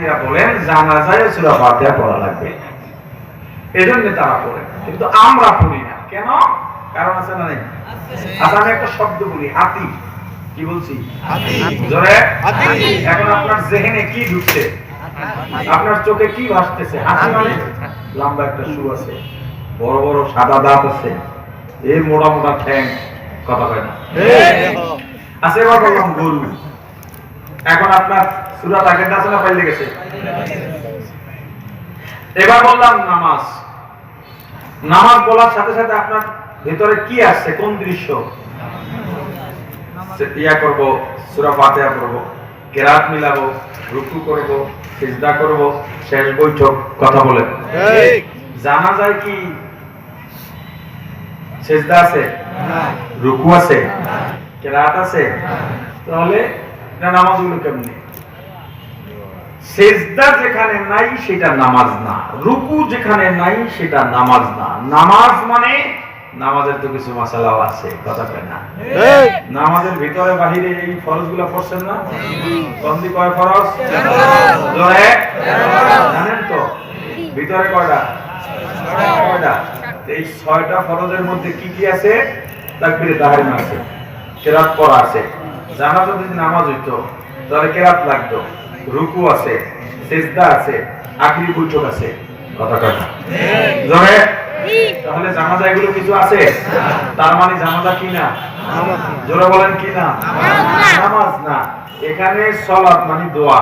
এরা বলেন জানাজায় সূরা ফাতিহা পড়া লাগবে। এজন্য তারা পড়ে। কিন্তু আমরা পড়ি না। কেন? কারণ আছে না আচ্ছা আমি একটা শব্দ বলি হাতি। কি বলছি? জোরে? এখন আপনার জেহেনে কি ঢুকছে? আপনার চোখে কি ভাসতেছে? হাতি মানে? লম্বা একটা শু আছে। বড় বড় সাদা দাঁত আছে। এই মোটা মোটা ঠ্যাং কথা কয় না। আছে এবার বললাম গরু। এখন আপনার সুরাত আগের আছে না পাইলে গেছে? এবার বললাম নামাজ। নামাজ বলার সাথে সাথে আপনার ভিতরে কি আসছে কোন দৃশ্য? ইয়া করব সূরা ফাতিহা করব কেরাত মিলাবো রুকু করব সিজদা করব শেষ বৈঠক কথা বলে। জানা যায় কি সিজদা আছে? রুকু আছে? কেরাত আছে? তাহলে এটা নামাজগুলো কেমনি? সেজদা যেখানে নাই সেটা নামাজ না রুকু যেখানে নাই সেটা নামাজ না। নামাজ মানে নামাজের তো কিছু মশালাও আছে কথা কয় না? নামাজের ভিতরে বাহিরে এই ফরজগুলা পড়ছেন না? বন্দি কয় ফরজ? জানেন তো? ভিতরে কয়টা? কয়টা এই ছয়টা ফরজের মধ্যে কি কি আছে? তাকবীরে তাহরিম আছে কেরাত পড়া আছে। জানাজা যদি নামাজ হইতো, তাহলে কেরাত লাগতো। রুকু আছে, সেজদা আছে, আখরি বৈঠক আছে। কথা কথা তাহলে জানাজা এগুলো কিছু আছে? তার মানে জানাজা কি না? জোরে বলেন কি না? নামাজ না। এখানে মানে দোয়া।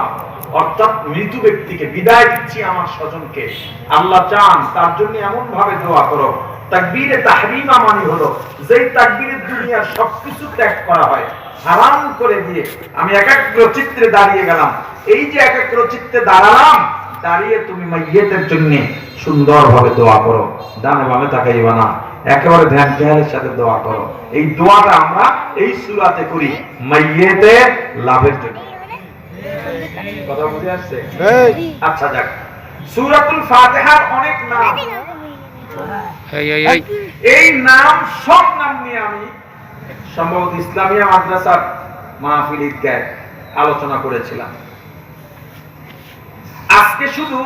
অর্থাৎ মৃত ব্যক্তিকে বিদায় দিচ্ছি আমার স্বজনকে। আল্লাহ চান তার জন্য এমন ভাবে দোয়া করো। তাকবীরে তাহরিমা মানে হলো, যেই তাকবীরের দুনিয়ার সবকিছু ত্যাগ করা হয় হারাম করে দিয়ে আমি একাগ্র চিত্রে দাঁড়িয়ে গেলাম। এই যে একাগ্র চিত্তে দাঁড়ালাম দাঁড়িয়ে তুমি মাইয়েতের জন্য সুন্দরভাবে দোয়া করো। ডানে বামে তাকাইবা না একেবারে ধ্যান জ্ঞানের সাথে দোয়া করো। এই দোয়াটা আমরা এই সুরাতে করি মাইয়েতের লাভের জন্য। কথা বুঝে আসছে? আচ্ছা যাক। সূরাতুল ফাতিহার অনেক নাম। এই এই এই। এই নাম সব নাম নিয়ে আমি সম্ভবত ইসলামিয়া মাদ্রাসার মাহফিল ঈদগায় আলোচনা করেছিলাম। আজকে শুধু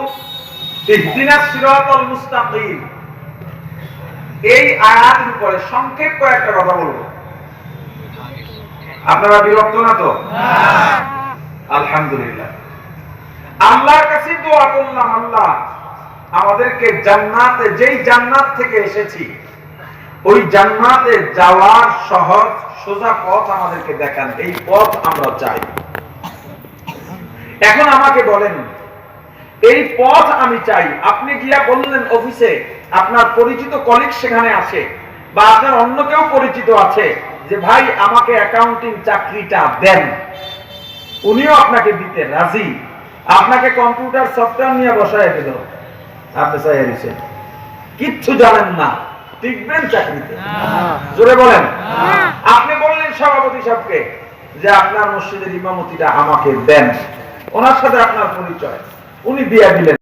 এই আয়াতের উপরে সংক্ষেপ কয়েকটা কথা বলব। আপনারা বিরক্ত না তো? আলহামদুলিল্লাহ। আল্লাহর কাছে দোয়া করলাম, আল্লাহ, আমাদেরকে জান্নাতে, যেই জান্নাত থেকে এসেছি ওই জান্নাতে যাওয়ার সহজ, সোজা পথ আমাদেরকে দেখান। এই পথ আমরা চাই। এখন আমাকে বলেন, এই পথ আমি চাই। আপনি গিয়া বললেন অফিসে, আপনার পরিচিত কলিগ সেখানে আছে, বা আপনার অন্য কেউ পরিচিত আছে, যে ভাই, আমাকে অ্যাকাউন্টিং চাকরিটা দেন। উনিও আপনাকে দিতে রাজি। আপনাকে কম্পিউটার সফটওয়্যার নিয়ে বসায় দিল। আপনি কিচ্ছু জানেন না। টিকবেন চাকরিতে। জোরে বলেন। আপনি বললেন সভাপতি সাহেবকে যে আপনার মসজিদের ইমামতিটা আমাকে দেন। ওনার সাথে আপনার পরিচয়। উনি দিয়ে দিলেন।